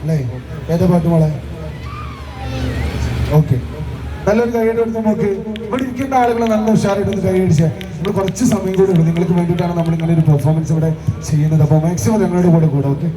അല്ലേ? ഏതാ പാട്ട് മോളെ? ഓക്കെ. നല്ലൊരു കൈയ്യടി കൊടുത്ത് നോക്ക് ഇവിടെ ഇരിക്കുന്ന ആളുകളെ നല്ല ഉഷാറായിട്ട് കൈയടിച്ച് നമ്മൾ കുറച്ച് സമയം കൂടെ ഉള്ളൂ. നിങ്ങൾക്ക് വേണ്ടിയിട്ടാണ് നമ്മൾ ഇങ്ങനെ ഒരു പെർഫോമൻസ് ഇവിടെ ചെയ്യുന്നത്. അപ്പോൾ മാക്സിമം ഞങ്ങളുടെ കൂടെ കൂടെ. ഓക്കെ?